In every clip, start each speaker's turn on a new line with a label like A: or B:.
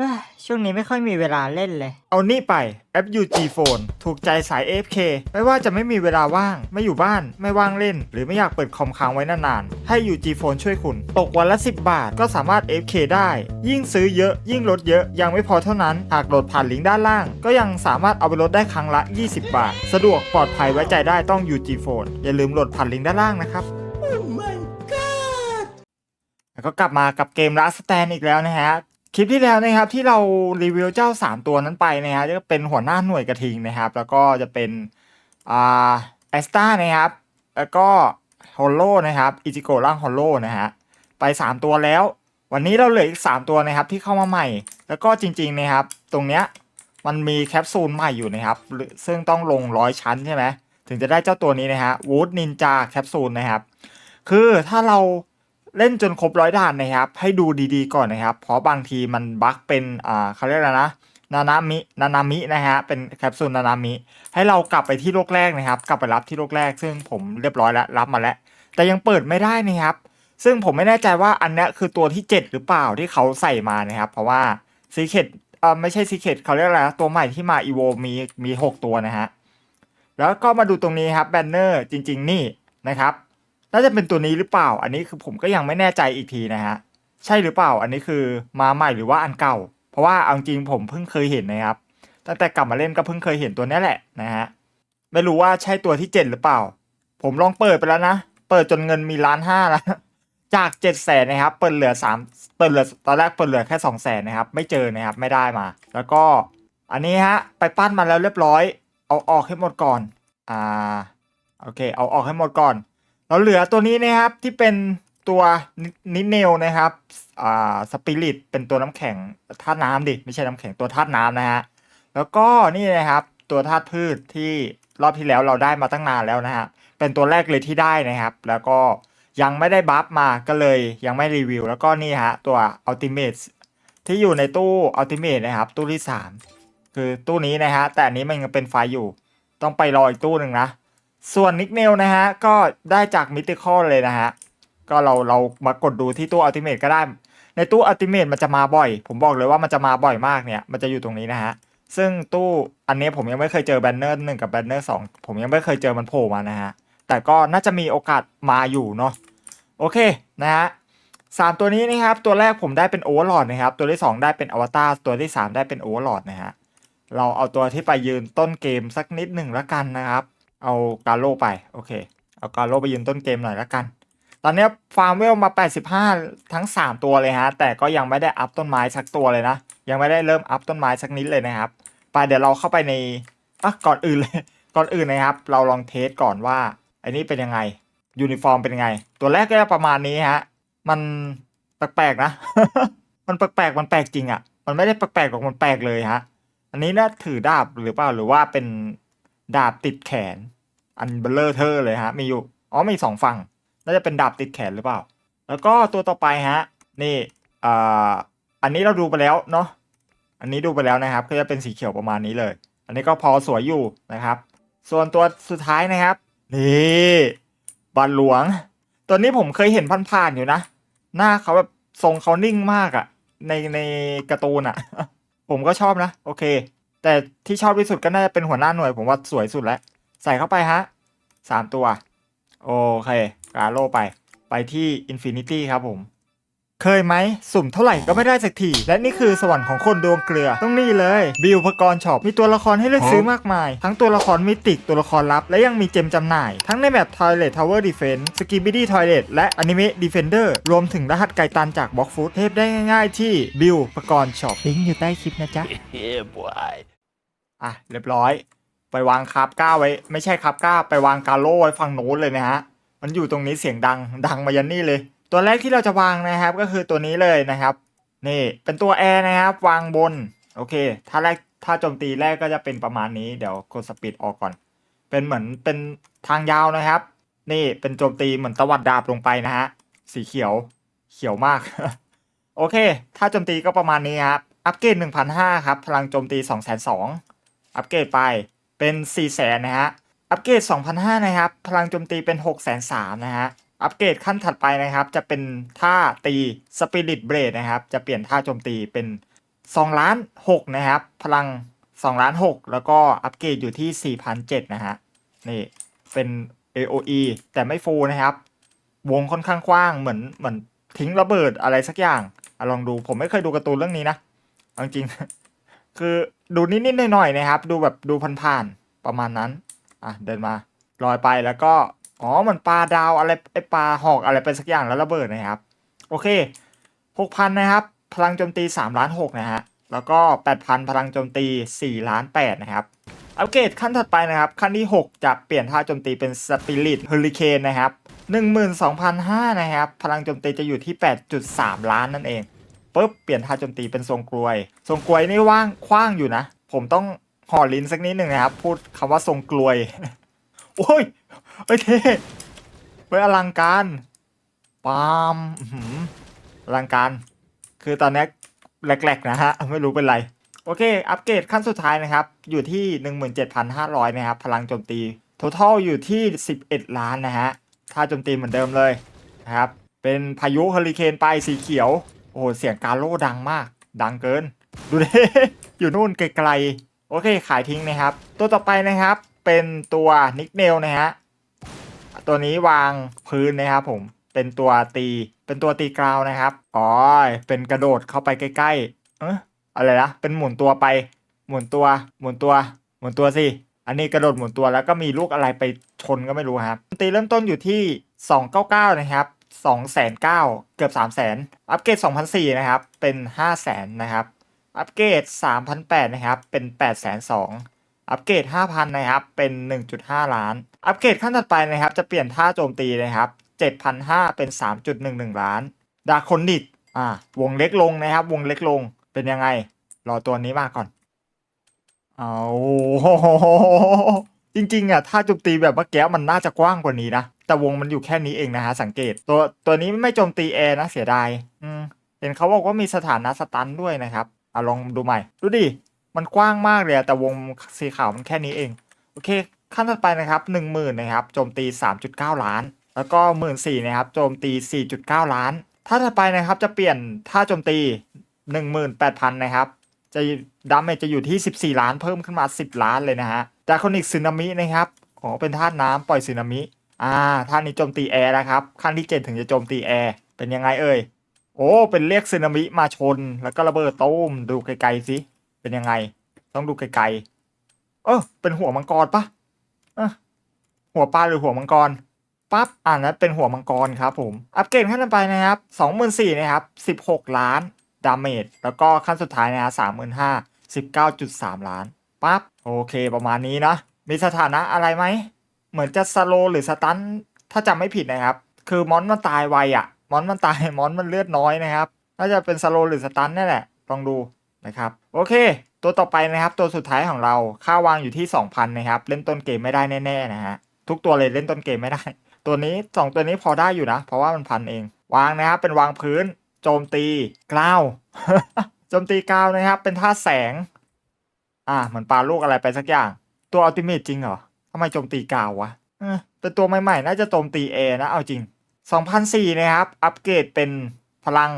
A: เอ้ยช่วงนี้ไม่ค่อยมีเวลาเล่นเลย
B: เอานี่ไปแอป UG Phone ถูกใจสาย AFK ไม่ว่าจะไม่มีเวลาว่าง ไม่อยู่บ้าน ไม่ว่างเล่น หรือไม่อยากเปิดคอมค้างไว้นานๆ ให้ UG Phone ช่วยคุณ ตกวันละ 10 บาทก็สามารถ AFK ได้ ยิ่งซื้อเยอะ ยิ่งลดเยอะ ยังไม่พอเท่านั้น หากโหลดผ่านลิงก์ด้านล่าง ก็ยังสามารถเอาไปลดได้ครั้งละ 20 บาท สะดวกปลอดภัยไว้ใจได้ต้อง UG Phone อย่าลืมโหลดผ่านลิงก์ด้านล่างนะครับ แล้วก็กลับมากับเกม Last Stand อีกแล้วนะฮะ คลิปที่แล้วนะครับที่เรารีวิวเจ้า 3 ตัวนั้นไปนะฮะจะเป็นหัวหน้าหน่วยกระทิงนะครับ แล้วก็จะเป็นอ่าแอสตานะครับ แล้วก็ฮอลโลนะครับอิจิโกะร่างฮอลโลนะฮะไป 3 ตัวแล้ว วันนี้เราเหลืออีก 3 ตัวนะครับที่เข้ามาใหม่ แล้วก็จริงๆนะครับ ตรงเนี้ยมันมีแคปซูลใหม่อยู่นะครับหรือซึ่งต้องลงร้อยชั้นใช่ไหมถึงจะได้เจ้าตัวนี้นะฮะวูดนินจาแคปซูลนะครับ คือถ้าเรา เล่นจนครบร้อยด่านนะครับ ให้ดูดีๆก่อนนะครับ เพราะบางทีมันบั๊กเป็นอ่าเขาเรียกอะไรนะนานามินานามินะฮะเป็นแคปซูลนานามิให้เรากลับไปที่โลกแรกนะครับ กลับไปรับที่โลกแรก ซึ่งผมเรียบร้อยแล้วรับมาแล้ว แต่ยังเปิดไม่ได้นะครับ ซึ่งผมไม่แน่ใจว่าอันนี้คือตัวที่ 7 หรือเปล่าที่เขาใส่มานะครับ เพราะว่าซีเคดเอ่อไม่ใช่ซีเคดเขาเรียกอะไรนะตัวใหม่ที่มาอีโวมีมีหกตัวนะฮะแล้วก็มาดูตรงนี้ครับแบนเนอร์จริง ๆ นี่นะครับ น่าจะเป็นตัวนี้หรือเปล่า อันนี้คือผมก็ยังไม่แน่ใจอีกทีนะฮะ ใช่หรือเปล่า อันนี้คือมาใหม่หรือว่าอันเก่า เพราะว่าเอาจริงผมเพิ่งเคยเห็นนะครับ ตั้งแต่กลับมาเล่นก็เพิ่งเคยเห็นตัวนี้แหละนะฮะ ไม่รู้ว่าใช่ตัวที่เจ็ดหรือเปล่า ผมลองเปิดไปแล้วนะ เปิดจนเงินมีล้านห้าแล้ว จากเจ็ดแสนนะครับ เปิดเหลือสามเปิดเหลือตอนแรกเปิดเหลือแค่สองแสนนะครับ ไม่เจอนะครับ ไม่ได้มา แล้วก็อันนี้ฮะ ไปปั้นมาแล้วเรียบร้อย เอาออกให้หมดก่อน อ่า โอเค เอาออกให้หมดก่อน เราเหลือตัวนี้นะครับที่เป็นตัวนิเนลนะครับอ่าสปิริตเป็นตัวน้ำแข็งธาตุน้ำดิไม่ใช่น้ำแข็งตัวธาตุน้ำนะฮะแล้วก็นี่นะครับตัวธาตุพืชที่รอบที่แล้วเราได้มาตั้งนานแล้วนะฮะเป็นตัวแรกเลยที่ได้นะครับ แล้วก็ยังไม่ได้บัฟมาก็เลยยังไม่รีวิว แล้วก็นี่ฮะตัวอัลติเมทที่อยู่ในตู้อัลติเมทนะครับ ตู้ที่สามคือตู้นี้นะฮะแต่อันนี้มันยังเป็นไฟอยู่ ต้องไปรออีกตู้หนึ่งนะ ส่วนนิกเนลนะฮะ ก็ได้จากมิติคอลเลยนะฮะ ก็เราเรามากดดูที่ตู้อัลติเมทก็ได้ ในตู้อัลติเมทมันจะมาบ่อย ผมบอกเลยว่ามันจะมาบ่อยมากเนี่ย มันจะอยู่ตรงนี้นะฮะ ซึ่งตู้อันนี้ผมยังไม่เคยเจอแบนเนอร์หนึ่งกับแบนเนอร์สองผมยังไม่เคยเจอมันโผล่มานะฮะ แต่ก็น่าจะมีโอกาสมาอยู่เนาะ โอเคนะฮะสามตัวนี้นะครับ ตัวแรกผมได้เป็นโอเวอร์ลอดนะครับ ตัวที่สองได้เป็นอวตาร ตัวที่สามได้เป็นโอเวอร์ลอดนะฮะ เราเอาตัวที่ไปยืนต้นเกมสักนิดหนึ่งละกันนะครับ เอากาโลไป โอเค เอากาโลไปยืนต้นเกมหน่อยละกัน ตอนนี้ฟาร์มเวลมา 85 ทั้ง 3 ตัวเลยฮะ แต่ก็ยังไม่ได้อัพต้นไม้สักตัวเลยนะ ยังไม่ได้เริ่มอัพต้นไม้สักนิดเลยนะครับ ไปเดี๋ยวเราเข้าไปในอะก่อนอื่นเลย ก่อนอื่นนะครับ เราลองเทสก่อนว่าไอ้นี่เป็นยังไง ยูนิฟอร์มเป็นยังไง ตัวแรกก็จะประมาณนี้ฮะ มันแปลกๆนะ มันแปลกๆ มันแปลกจริงอะ่ะ มันไม่ได้แปลกๆหรอกมันแปลกเลยฮะ อันนี้น่าถือดาบหรือเปล่า หรือว่าเป็น ดาบติดแขน อันเบลเลอร์เทอร์เลยฮะ มีอยู่ อ๋อมีสองฝั่ง น่าจะเป็นดาบติดแขนหรือเปล่า แล้วก็ตัวต่อไปฮะ นี่อ่าอันนี้เราดูไปแล้วเนาะ อันนี้ดูไปแล้วนะครับ ก็จะเป็นสีเขียวประมาณนี้เลย อันนี้ก็พอสวยอยู่นะครับ ส่วนตัวสุดท้ายนะครับ นี่บัลหลวง ตัวนี้ผมเคยเห็นผ่านๆอยู่นะ หน้าเขาแบบทรงเขานิ่งมากอะในในการ์ตูนอะผมก็ชอบนะ โอเค แต่ที่ชอบที่สุดก็น่าจะเป็นหัวหน้าหน่วย ผมว่าสวยสุดแล้ว ใส่เข้าไปฮะสามตัว โอเคกาโลไป ไปที่อินฟินิตี้ครับผม เคยไหม สุ่มเท่าไหร่ก็ไม่ได้สักที และนี่คือสวรรค์ของคนดวงเกลือ ต้องนี่เลย บิลพกรช็อป มีตัวละครให้เลือกซื้อมากมาย ทั้งตัวละครมิติก ตัวละครลับ และยังมีเจมจำหน่าย ทั้งในแบบ Toilet Tower Defense s k i b i d y Toilet และ Anime Defender รวมถึงรหัสไกตันจาก Box Food เทพได้ง่าย ๆ ที่บิลพกรช็อปลิงก์อยู่ใต้คลิปนะจ๊ะ
C: yeah, boy.
B: อะเรียบร้อย ไปวางคาบก้าไว้ ไม่ใช่คาบก้า ไปวางกาโล่ไว้ฝั่งโน้นเลยนะฮะมันอยู่ตรงนี้เสียงดังดังมายันนี่เลย ตัวแรกที่เราจะวางนะครับก็คือตัวนี้เลยนะครับ นี่เป็นตัวแอร์นะครับ วางบน โอเค ถ้าแรกถ้าโจมตีแรกก็จะเป็นประมาณนี้เดี๋ยวกดสปีดออกก่อน เป็นเหมือนเป็นทางยาวนะครับ นี่เป็นโจมตีเหมือนตวัดดาบลงไปนะฮะสีเขียวเขียวมาก โอเค ถ้าโจมตีก็ประมาณนี้ครับอัปเกรด1,500ครับ พลังโจมตี 2,200อัปเกรดไปเป็น 4 0 0 0 0นะฮะ อัปเกรด2,500นะครับ พลังโจมตีเป็น 6,300นะฮะ อัปเกรดขั้นถัดไปนะครับ จะเป็นท่าตีสปิริตเบรดนะครับ จะเปลี่ยนท่าโจมตีเป็น2ล้าน6นะครับ พลัง2ล้าน6แล้วก็อัปเกรดอยู่ที่4,007นะฮะนี่เป็น AOE แต่ไม่ฟูลนะครับ วงค่อนข้างกว้างเหมือนเหมือนทิ้งระเบิดอะไรสักอย่างอะลองดูผมไม่เคยดูการ์ตูนเรื่องนี้นะจริง คือดูนิดๆหน่อยๆนะครับ ดูแบบดูผ่านๆประมาณนั้น อะเดินมาลอยไปแล้วก็ อ๋อมันปลาดาวอะไรไอปลาหอกอะไรไปสักอย่างแล้วระเบิดนะครับ โอเคหกพันนะครับ พลังโจมตี3ล้าน6นะฮะแล้วก็ 8,000 พลังโจมตี4ล้าน8นะครับอัปเกรดขั้นถัดไปนะครับ ขั้นที่ 6 จะเปลี่ยนท่าโจมตีเป็นสปิริตเฮอริเคนนะครับ12,500นะครับ พลังโจมตีจะอยู่ที่ 8.3 ล้านนั่นเองปุ๊บเปลี่ยนท่าโจมตีเป็นทรงกลวยทรงกลวยนี่ว่างคว้างอยู่นะ ผมต้องห่อลิ้นสักนิดหนึ่งนะครับ พูดคำว่าทรงกลวย โอ้ย เอ้ยเท่เว้ยอลังการปามอลังการ คือตอนนี้แหลกๆนะฮะ ไม่รู้เป็นไร โอเค อัปเกรดขั้นสุดท้ายนะครับ อยู่ที่ 17,500 นะครับ พลังโจมตี total อยู่ที่ 11 ล้านนะฮะท่าโจมตีเหมือนเดิมเลยนะครับ เป็นพายุเฮอริเคนไปสีเขียว โอ้โห เสียงกาโล่ดังมาก ดังเกิน ดูดิอยู่นู่นไกลๆ โอเค ขายทิ้งนะครับ ตัวต่อไปนะครับ เป็นตัวนิกเนลนะฮะ ตัวนี้วางพื้นนะครับผมเป็นตัวตี เป็นตัวตีกราวนะครับอ๋อเป็นกระโดดเข้าไปใกล้ๆเอะอะไรนะเป็นหมุนตัวไป หมุนตัว หมุนตัว หมุนตัวสิอันนี้กระโดดหมุนตัวแล้วก็มีลูกอะไรไปชนก็ไม่รู้ครับตีเริ่มต้นอยู่ที่ 299 นะครับ209,000เกือบ 3 0 0 0 0อัปเกรด2,004นะครับ เป็น 5 0 0 0 0นะครับ อัปเกรด3,800นะครับ เป็น802,000 อัปเกรด 5,000 นะครับ เป็น 1.5 ล้าน อัปเกรดขั้นถัดไปนะครับ จะเปลี่ยนท่าโจมตีนะครับ7,500 เป็น 3.11 ล้าน ดาคอนดิตอ่าวงเล็กลงนะครับ วงเล็กลง เป็นยังไง รอตัวนี้มาก่อน เอาจริงๆอะถ้าโจมตีแบบเมื่อกี้มันน่าจะกว้างกว่านี้นะ แต่วงมันอยู่แค่นี้เองนะฮะ สังเกต ตัวตัวนี้ไม่โจมตีแอร์นะเสียดาย อืม เห็นเขาบอกว่ามีสถานะสตันด้วยนะครับ อะลองดูใหม่ ดูดิ มันกว้างมากเลยอะแต่วงสีขาวมันแค่นี้เอง โอเค ขั้นถัดไปนะครับหนึ่งหมื่นนะครับโจมตี 3.9 ล้าน แล้วก็หมื่นสี่นะครับโจมตี 4.9 ล้าน ถ้าถัดไปนะครับจะเปลี่ยนท่าโจมตี 18,000นะครับจะดาเมจจะอยู่ที่ 14 ล้านเพิ่มขึ้นมา 10 ล้านเลยนะฮะดากคอนิกซึนามินะครับอ๋อเป็นธาน้ำปล่อยซึนามิอ่าท่านี้โจมตีแอร์นะครับขั้นที่ 7 ถึงจะโจมตีแอร์เป็นยังไงเอ่ยโอ้เป็นเรียกซึนามิมาชน แล้วก็ระเบิดตูมดูไกลๆสิ เป็นยังไง ต้องดูไกลๆ เออเป็นหัวมังกรปะเออหัวปลาหรือหัวมังกรปั๊บอ่านั้นเป็นหัวมังกรครับผม อัปเกรดขั้นต่อไปนะครับสองหมื่นสี่นะครับสิบหกล้านดาเมจแล้วก็ขั้นสุดท้ายนะฮะสามหมื่นห้าสิบเก้าจุดสามล้านปั๊บโอเคประมาณนี้นะมีสถานะอะไรไหม เหมือนจะสโลหรือสตันถ้าจำไม่ผิดนะครับ คือมอนมันตายไวอะมอนมันตายมอนมันเลือดน้อยนะครับน่าจะเป็นสโลหรือสตันนี่แหละลองดู นะครับโอเค ตัวต่อไปนะครับ ตัวสุดท้ายของเราค่าวางอยู่ที่ 2,000 นะครับ เล่นต้นเกมไม่ได้แน่ๆนะฮะทุกตัวเลยเล่นต้นเกมไม่ได้ ตัวนี้ 2 ตัวนี้พอได้อยู่นะ เพราะว่ามันพันเอง วางนะครับเป็นวางพื้น โจมตีกล้าวโจมตีกล้าวนะครับ เป็นท่าแสง อ่าเหมือนปลาลูกอะไรไปสักอย่าง ตัวอัลติเมทจริงเหรอทำไมโจมตีกล้าววะเป็นตัวใหม่ๆ น่าจะโจมตีเอนะเอาจริง2004นะครับอัปเกรดเป็นพลัง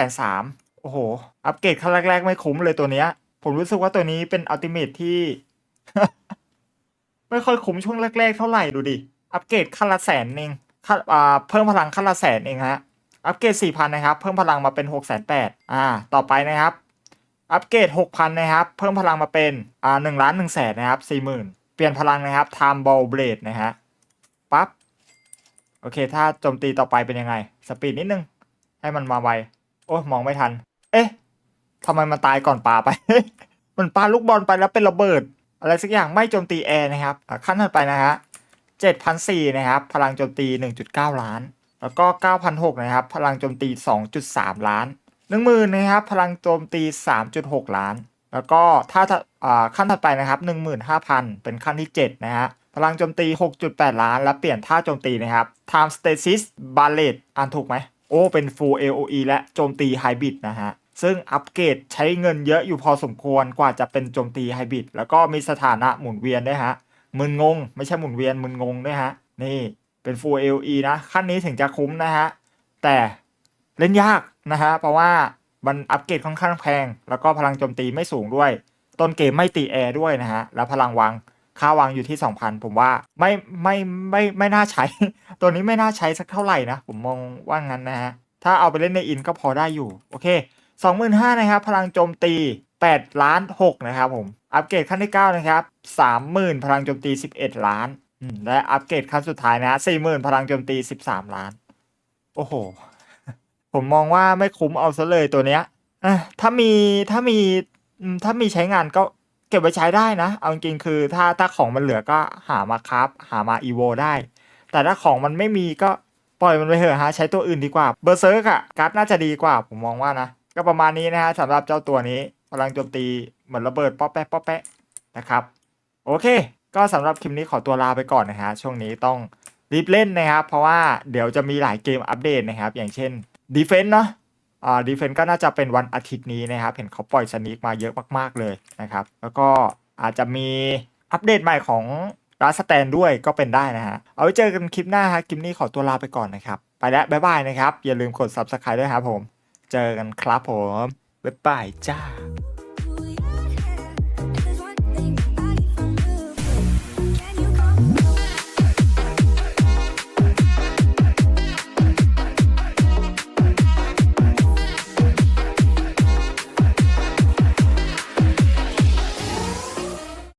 B: 503 โอ้โห อัปเกรดขั้นแรกๆ ไม่คุ้มเลยตัวเนี้ย ผมรู้สึกว่าตัวนี้เป็นอัลติเมทที่ ไม่ค่อยคุ้มช่วงแรก ๆ เท่าไหร่ดูดิ อัปเกรดขั้นละแสนเองขั้นอ่าเพิ่มพลังขั้นละแสนเองฮะ อัปเกรด4,000นะครับ เพิ่มพลังมาเป็น6 8 0 0 0อ่า ต่อไปนะครับ อัปเกรด6,000นะครับ เพิ่มพลังมาเป็นอ่า1ล้าน1แสนนะครับ40,000เปลี่ยนพลังนะครับ Time Ball Blade นะฮะ ปั๊บ โอเค ถ้าโจมตีต่อไปเป็นยังไง สปีดนิดนึง ให้มันมาไว โอ้มองไม่ทัน เอ๊ะทำไมมันตายก่อนปลาไป มันปลาลูกบอลไปแล้วเป็นระเบิด อะไรสักอย่างไม่โจมตีแอร์นะครับ ขั้นถัดไปนะฮะ7,004นะครับ พลังโจมตี1.9ล้าน แล้วก็9,006นะครับ พลังโจมตี2.3ล้าน10,000นะครับ พลังโจมตี3.6ล้าน แล้วก็ถ้าถ้าอ่าขั้นถัดไปนะครับ15,000เป็นขั้นที่7นะฮะพลังโจมตี 6.8 ล้าน แล้วเปลี่ยนท่าโจมตีนะครับ Time Stasis Ballet อ่านถูกไหม โอ้ เป็น Full AOE และโจมตี Hybrid นะฮะ ซึ่งอัปเกรดใช้เงินเยอะอยู่พอสมควรกว่าจะเป็นโจมตีไฮบริดแล้วก็มีสถานะหมุนเวียนด้วยฮะมึนงง ไม่ใช่หมุนเวียนมึนงงด้วยฮะ นี่เป็น Full AOE นะ ขั้นนี้ถึงจะคุ้มนะฮะ แต่เล่นยากนะฮะ เพราะว่ามันอัปเกรดค่อนข้างแพง แล้วก็พลังโจมตีไม่สูงด้วย ต้นเกมไม่ตีแอร์ด้วยนะฮะ แล้วพลังวังค่าวางอยู่ที่ 2,000 ผมว่าไม่ไม่ไม่ไม่น่าใช้ ตัวนี้ไม่น่าใช้สักเท่าไหร่นะ ผมมองว่างั้นนะฮะ ถ้าเอาไปเล่นในอินก็พอได้อยู่ โอเค 25,000นะครับ พลังโจมตี 8 ล้าน 6 นะครับผม อัปเกรดขั้นที่ 9 นะครับ 30,000 พลังโจมตี 11 ล้าน และอัปเกรดขั้นสุดท้ายนะ40,000 พลังโจมตี 13 ล้าน โอ้โห ผมมองว่าไม่คุ้มเอาซะเลยตัวเนี้ยถ้ามีถ้ามีถ้ามีใช้งานก็เก็บไว้ใช้ได้นะ เอาจริงคือถ้าถ้าของมันเหลือก็หามาครับ หามาอีโวได้ แต่ถ้าของมันไม่มีก็ปล่อยมันไปเถอะฮะ ใช้ตัวอื่นดีกว่า เบอร์เซิร์กอะการ์ดน่าจะดีกว่า ผมมองว่านะ ก็ประมาณนี้นะฮะสำหรับเจ้าตัวนี้พลังโจมตีเหมือนระเบิดป๊อปแป๊ะป๊อปแป๊ะนะครับโอเค ก็สำหรับคลิปนี้ขอตัวลาไปก่อนนะฮะช่วงนี้ต้องรีบเล่นนะครับ เพราะว่าเดี๋ยวจะมีหลายเกมอัปเดตนะครับ อย่างเช่นดีเฟนต์เนาะอ่าดีเฟนต์ก็น่าจะเป็นวันอาทิตย์นี้นะครับ เห็นเขาปล่อยสนิกมาเยอะมากๆเลยนะครับ แล้วก็อาจจะมีอัปเดตใหม่ของร้านสแตนด้วยก็เป็นได้นะฮะ เอาไว้เจอกันคลิปหน้าฮะคลิปนี้ขอตัวลาไปก่อนนะครับ ไปแล้ว บ๊ายบายนะครับ อย่าลืมกด subscribe ด้วยครับผม เจอกันครับผมบ๊ายบายจ้า